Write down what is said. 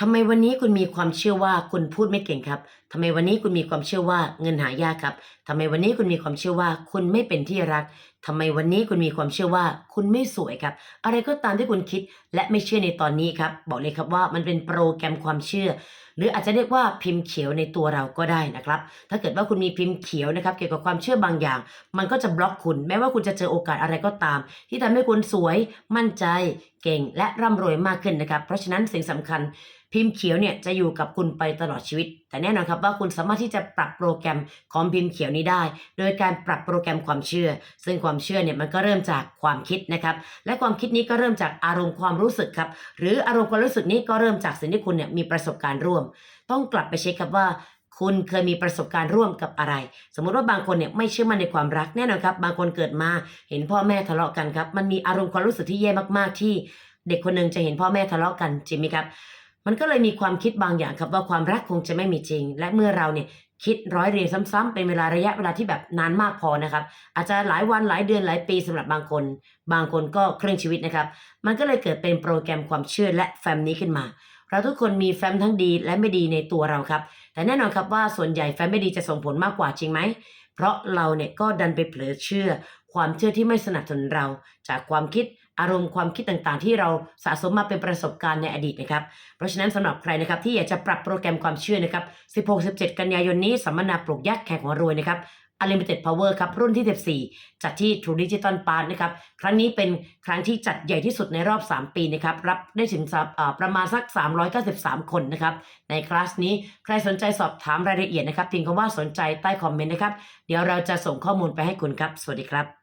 ทำไมวันนี้คุณมีความเชื่อว่าคุณพูดไม่เก่งครับทำไมวันนี้คุณมีความเชื่อว่าเงินหายากครับทำไมวันนี้คุณมีความเชื่อว่าคุณไม่เป็นที่รักทำไมวันนี้คุณมีความเชื่อว่าคุณไม่สวยครับ อะไรก็ตามที่คุณคิดและไม่เชื่อในตอนนี้ครับ บอกเลยครับว่ามันเป็นโปรแกรมความเชื่อ หรืออาจจะเรียกว่าพิมพ์เขียวในตัวเราก็ได้นะครับ ถ้าเกิดว่าคุณมีพิมพ์เขียวนะครับ เกี่ยวกับความเชื่อบางอย่าง มันก็จะบล็อกคุณ แม้ว่าคุณจะเจอโอกาสอะไรก็ตาม ที่ทำให้คุณสวย มั่นใจ เก่ง และร่ำรวยมากขึ้นนะครับ เพราะฉะนั้นสิ่งสำคัญพิมพ์เขียวเนี่ยจะอยู่กับคุณไปตลอดชีวิต แต่แน่นอนครับว่าคุณสามารถที่จะปรับโปรแกรมของพิมพ์เขียวนี้ได้ โดยการปรับโปรแกรมความเชื่อ ซึ่งความเชื่อเนี่ยมันก็เริ่มจากความคิดนะครับ และความคิดนี้ก็เริ่มจากอารมณ์ความรู้สึกครับ หรืออารมณ์ความรู้สึกนี้ก็เริ่มจากสิ่งที่คุณเนี่ยมีประสบการณ์ร่วม ต้องกลับไปเช็คครับว่าคุณเคยมีประสบการณ์ร่วมกับอะไร สมมุติว่าบางคนเนี่ยไม่เชื่อมั่นในความรักแน่นอนครับ บางคนเกิดมาเห็นพ่อแม่ทะเลาะกันครับ มันมีอารมณ์ความรู้สึกที่แย่มากๆที่ เด็กคนหนึ่งจะเห็นพ่อแม่ทะเลาะกันจริงไหมครับ มันก็เลยมีความคิดบางอย่างครับว่าความรักคงจะไม่มีจริง และเมื่อเราเนี่ยคิดร้อยเรียงซ้ำๆเป็นเวลาระยะเวลาที่แบบนานมากพอนะครับ อาจจะหลายวันหลายเดือนหลายปีสำหรับบางคน บางคนก็เครึ่งชีวิตนะครับ มันก็เลยเกิดเป็นโปรแกรมความเชื่อและแฟมนี้ขึ้นมา เราทุกคนมีแฟมทั้งดีและไม่ดีในตัวเราครับ แต่แน่นอนครับว่าส่วนใหญ่แฟมไม่ดีจะส่งผลมากกว่าจริงไหมเพราะเราเนี่ยก็ดันไปเผลอเชื่อ ความเชื่อที่ไม่สนับสนุนเรา จากความคิดอารมณ์ความคิดต่างๆ ที่เราสะสมมาเป็นประสบการณ์ในอดีตนะครับ เพราะฉะนั้นสำหรับใครนะครับที่อยากจะปรับโปรแกรมความเชื่อนะครับ 16-17 กันยายนนี้สัมมนาปลูกยักษ์แขกหัวรวยนะครับ Unlimited Power ครับ รุ่นที่ 14 จัดที่ True Digital Park นะครับ ครั้งนี้เป็นครั้งที่จัดใหญ่ที่สุดในรอบ 3 ปีนะครับ รับได้ถึงสักเอ่อประมาณสัก 393 คนนะครับ ในคลาสนี้ใครสนใจสอบถามรายละเอียดนะครับพิมพ์คำว่าสนใจใต้คอมเมนต์นะครับ เดี๋ยวเราจะส่งข้อมูลไปให้คุณครับ สวัสดีครับ